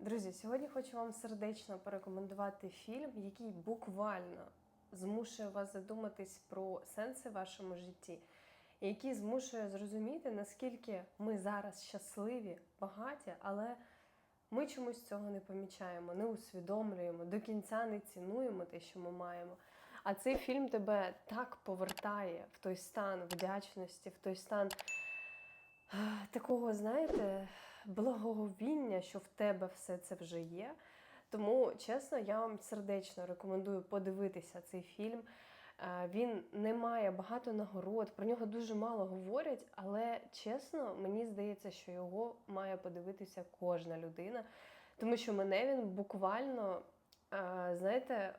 Друзі, сьогодні хочу вам сердечно порекомендувати фільм, який буквально змушує вас задуматись про сенси в вашому житті, який змушує зрозуміти, наскільки ми зараз щасливі, багаті, але ми чомусь цього не помічаємо, не усвідомлюємо, до кінця не цінуємо те, що ми маємо. А цей фільм тебе так повертає в той стан вдячності, в той стан такого, знаєте, благоговіння, що в тебе все це вже є. Тому, чесно, я вам сердечно рекомендую подивитися цей фільм. Е, Він не має багато нагород, про нього дуже мало говорять, але чесно, мені здається, що його має подивитися кожна людина, тому що мене він буквально, е, знаєте,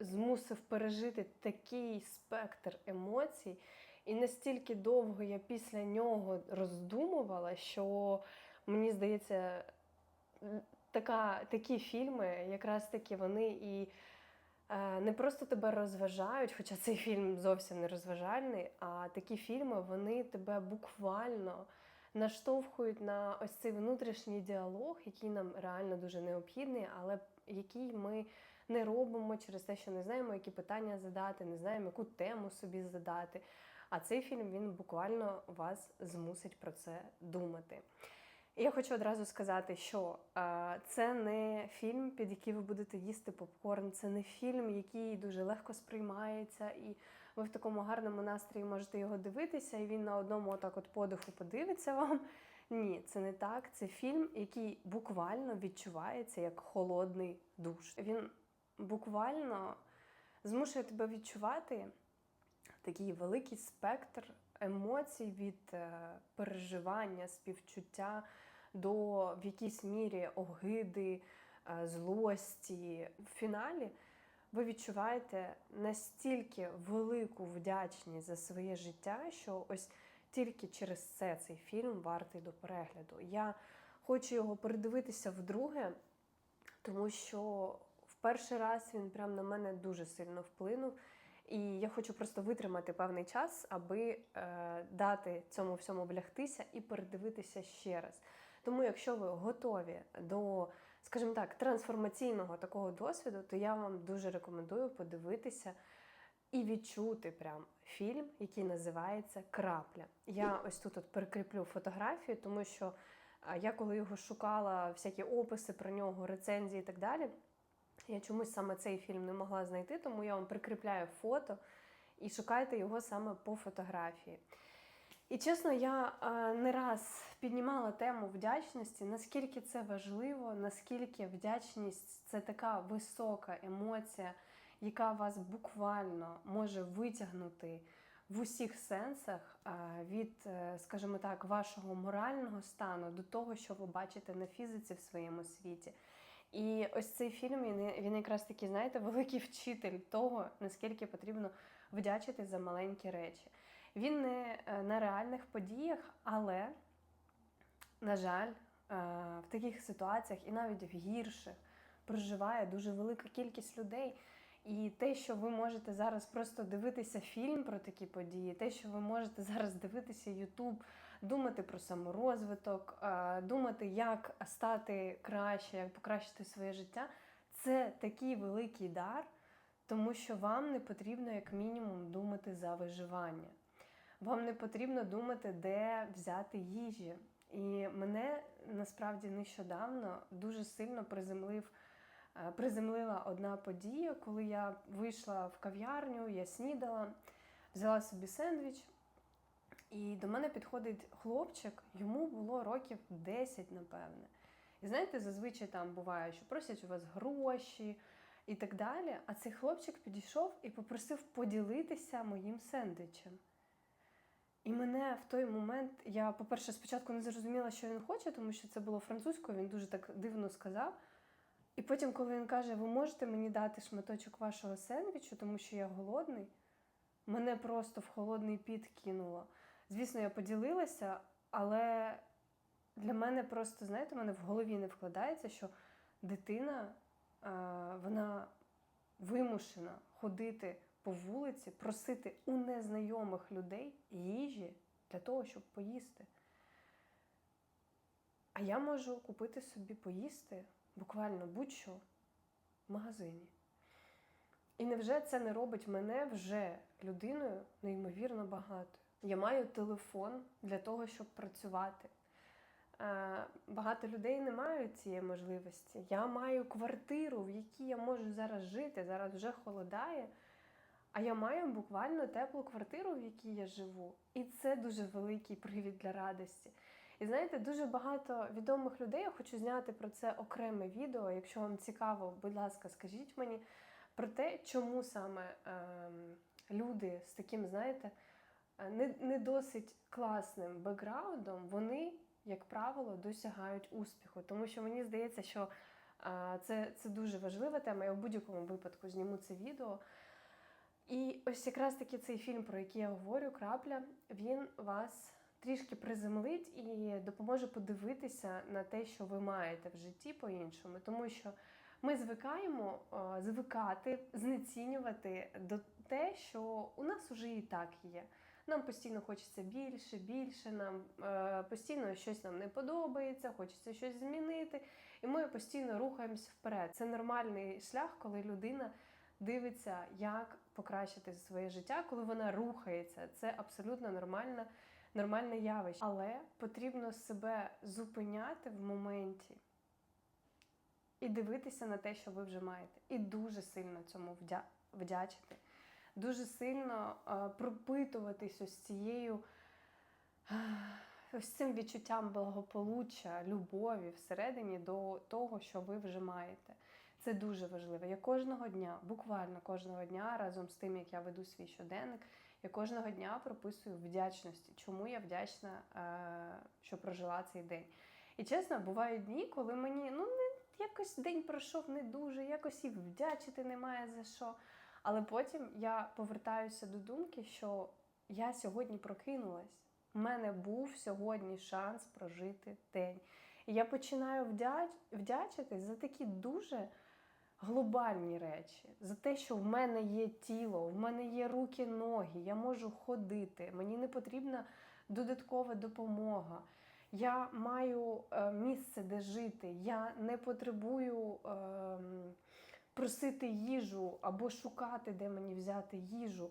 змусив пережити такий спектр емоцій, і настільки довго я після нього роздумувала, що мені здається, така, такі фільми, якраз таки вони і е, не просто тебе розважають, хоча цей фільм зовсім не розважальний, а такі фільми вони тебе буквально наштовхують на ось цей внутрішній діалог, який нам реально дуже необхідний, але який ми не робимо через те, що не знаємо, які питання задати, не знаємо, яку тему собі задати. А цей фільм він буквально вас змусить про це думати. Я хочу одразу сказати, що е, це не фільм, під який ви будете їсти попкорн, це не фільм, який дуже легко сприймається, і ви в такому гарному настрої можете його дивитися, і він на одному отак от подиху подивиться вам. Ні, це не так. Це фільм, який буквально відчувається як холодний душ. Він буквально змушує тебе відчувати такий великий спектр емоцій від е, переживання, співчуття до в якійсь мірі огиди, е, злості. В фіналі ви відчуваєте настільки велику вдячність за своє життя, що ось тільки через це цей фільм вартий до перегляду. Я хочу його передивитися вдруге, тому що в перший раз він прям на мене дуже сильно вплинув. І я хочу просто витримати певний час, аби е, дати цьому всьому влягтися і передивитися ще раз. Тому, якщо ви готові до, скажімо так, трансформаційного такого досвіду, то я вам дуже рекомендую подивитися і відчути прям фільм, який називається Крапля. Я ось тут от перекріплю фотографію, тому що я коли його шукала, всякі описи про нього, рецензії і так далі. Я чомусь саме цей фільм не могла знайти, тому я вам прикріпляю фото і шукайте його саме по фотографії. І чесно, я не раз піднімала тему вдячності, наскільки це важливо, наскільки вдячність це така висока емоція, яка вас буквально може витягнути в усіх сенсах від, е, скажімо так, вашого морального стану до того, що ви бачите на фізиці в своєму світі. І ось цей фільм він, він якраз такий, знаєте, великий вчитель того, наскільки потрібно вдячити за маленькі речі. Він не е, на реальних подіях, але, на жаль, е, в таких ситуаціях і навіть в гірших проживає дуже велика кількість людей. І те, що ви можете зараз просто дивитися фільм про такі події, те, що ви можете зараз дивитися Ютуб, думати про саморозвиток, е, думати, як стати краще, як покращити своє життя, це такий великий дар, тому що вам не потрібно, як мінімум, думати за виживання. Вам не потрібно думати, де взяти їжі. І мене насправді нещодавно дуже сильно приземлив. Е, Приземлила одна подія, коли я вийшла в кав'ярню, я снідала, взяла собі сендвіч, і до мене підходить хлопчик, йому було років 10, напевне. І знаєте, зазвичай там буває, що просять у вас гроші і так далі. А цей хлопчик підійшов і попросив поділитися моїм сендвічем. І мене в той момент, я, по-перше, спочатку не зрозуміла, що він хоче, тому що це було французькою, він дуже так дивно сказав. І потім, коли він каже, ви можете мені дати шматочок вашого сендвічу, тому що я голодний, мене просто в холодний піт кинуло. Звісно, я поділилася, але для мене просто, знаєте, в мене в голові не вкладається, що дитина е, вона вимушена ходити по вулиці, просити у незнайомих людей їжі для того, щоб поїсти. А я можу купити собі поїсти буквально будь-що в магазині. І невже це не робить мене вже людиною неймовірно багато? Я маю телефон для того, щоб працювати. Е, Багато людей не мають цієї можливості. Я маю квартиру, в якій я можу зараз жити. Зараз вже холодає. А я маю буквально теплу квартиру, в якій я живу. І це дуже великий привід для радості. І знаєте, дуже багато відомих людей. Я хочу зняти про це окреме відео. Якщо вам цікаво, будь ласка, скажіть мені про те, чому саме ем, люди з таким, знаєте, е, не, не досить класним бекграундом, вони, як правило, досягають успіху. Тому що мені здається, що е, це, це дуже важлива тема. Я в будь-якому випадку зніму це відео. І ось якраз таки цей фільм, про який я говорю, крапля, він вас трішки приземлить і допоможе подивитися на те, що ви маєте в житті по-іншому. Тому що ми звикаємо е, звикати, знецінювати до те, що у нас уже і так є. Нам постійно хочеться більше, більше, нам е, постійно щось нам не подобається, хочеться щось змінити, і ми постійно рухаємось вперед. Це нормальний шлях, коли людина дивиться, як покращити своє життя, коли вона рухається. Це абсолютно нормальна, нормальне явище. Але потрібно себе зупиняти в моменті і дивитися на те, що ви вже маєте. І дуже сильно цьому вдя... вдячити. Дуже сильно е, пропитуватись ось цією ось цим відчуттям благополуччя, любові всередині до того, що ви вже маєте. Це дуже важливо. Я кожного дня, буквально кожного дня, разом з тим, як я веду свій щоденник, я кожного дня прописую вдячності, чому я вдячна, е, що прожила цей день. І чесно, бувають дні, коли мені ну не якось день пройшов не дуже, якось і вдячити немає за що. Але потім я повертаюся до думки, що я сьогодні прокинулась. У мене був сьогодні шанс прожити день. І я починаю вдяч... вдячитись за такі дуже глобальні речі, за те, що в мене є тіло, в мене є руки, ноги, я можу ходити, мені не потрібна додаткова допомога. Я маю е, місце, де жити, я не потребую е, просити їжу або шукати, де мені взяти їжу.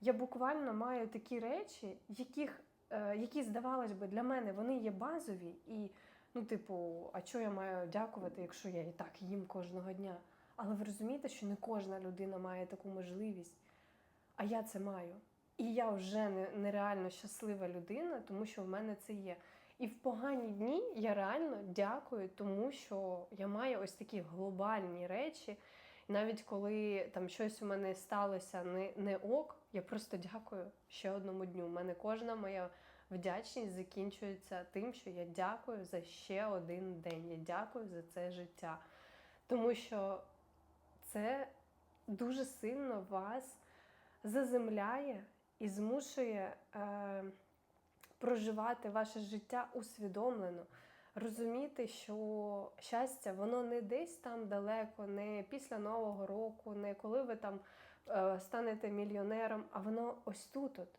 Я буквально маю такі речі, яких, е, які, здавалось би, для мене вони є базові. І, ну, типу, а що я маю дякувати, якщо я і так їм кожного дня? Але ви розумієте, що не кожна людина має таку можливість, а я це маю. І я вже нереально щаслива людина, тому що в мене це є. І в погані дні я реально дякую, тому що я маю ось такі глобальні речі. Навіть коли там щось у мене сталося не, не ок, я просто дякую ще одному дню. У мене кожна моя вдячність закінчується тим, що я дякую за ще один день. Я дякую за це життя. Тому що це дуже сильно вас заземляє і змушує е, проживати ваше життя усвідомлено, розуміти, що щастя, воно не десь там далеко, не після Нового року, не коли ви там е, станете мільйонером, а воно ось тут. -от.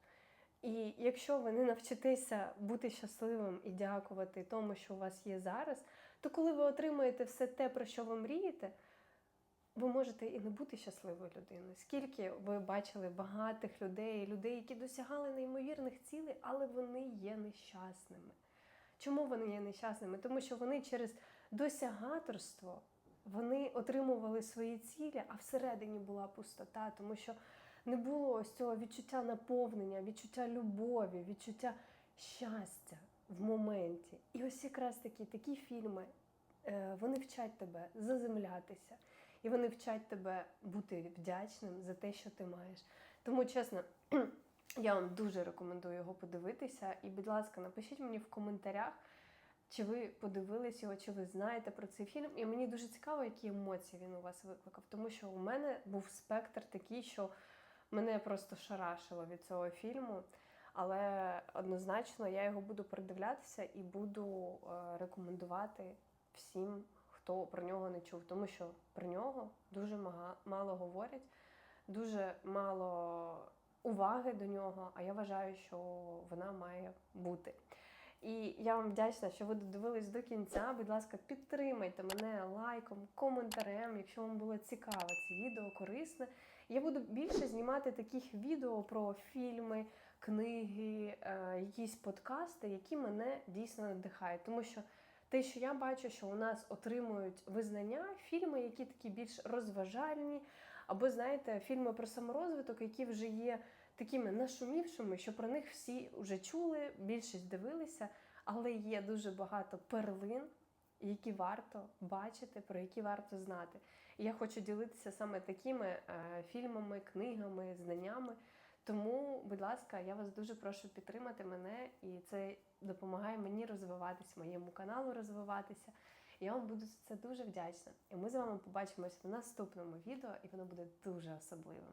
І якщо ви не навчитеся бути щасливим і дякувати тому, що у вас є зараз, то коли ви отримаєте все те, про що ви мрієте, ви можете і не бути щасливою людиною. Скільки ви бачили багатих людей, людей, які досягали неймовірних цілей, але вони є нещасними. Чому вони є нещасними? Тому що вони через досягаторство вони отримували свої цілі, а всередині була пустота, тому що не було ось цього відчуття наповнення, відчуття любові, відчуття щастя в моменті. І ось якраз такі такі фільми е, вони вчать тебе заземлятися. І вони вчать тебе бути вдячним за те, що ти маєш. Тому, чесно, я вам дуже рекомендую його подивитися. І, будь ласка, напишіть мені в коментарях, чи ви подивились його, чи ви знаєте про цей фільм. І мені дуже цікаво, які емоції він у вас викликав. Тому що у мене був спектр такий, що мене просто шарашило від цього фільму. Але однозначно я його буду передивлятися і буду е, рекомендувати всім хто про нього не чув, тому що про нього дуже мало говорять, дуже мало уваги до нього, а я вважаю, що вона має бути. І я вам вдячна, що ви додивились до кінця. Будь ласка, підтримайте мене лайком, коментарем, якщо вам було цікаво це відео, корисне. Я буду більше знімати таких відео про фільми, книги, е, якісь подкасти, які мене дійсно надихають. Тому що те, що я бачу, що у нас отримують визнання фільми, які такі більш розважальні, або знаєте, фільми про саморозвиток, які вже є такими нашумівшими, що про них всі вже чули, більшість дивилися, але є дуже багато перлин, які варто бачити, про які варто знати. І я хочу ділитися саме такими е, фільмами, книгами, знаннями. Тому, будь ласка, я вас дуже прошу підтримати мене, і це допомагає мені розвиватися, моєму каналу розвиватися. Я вам буду за це дуже вдячна. І ми з вами побачимось в наступному відео, і воно буде дуже особливим.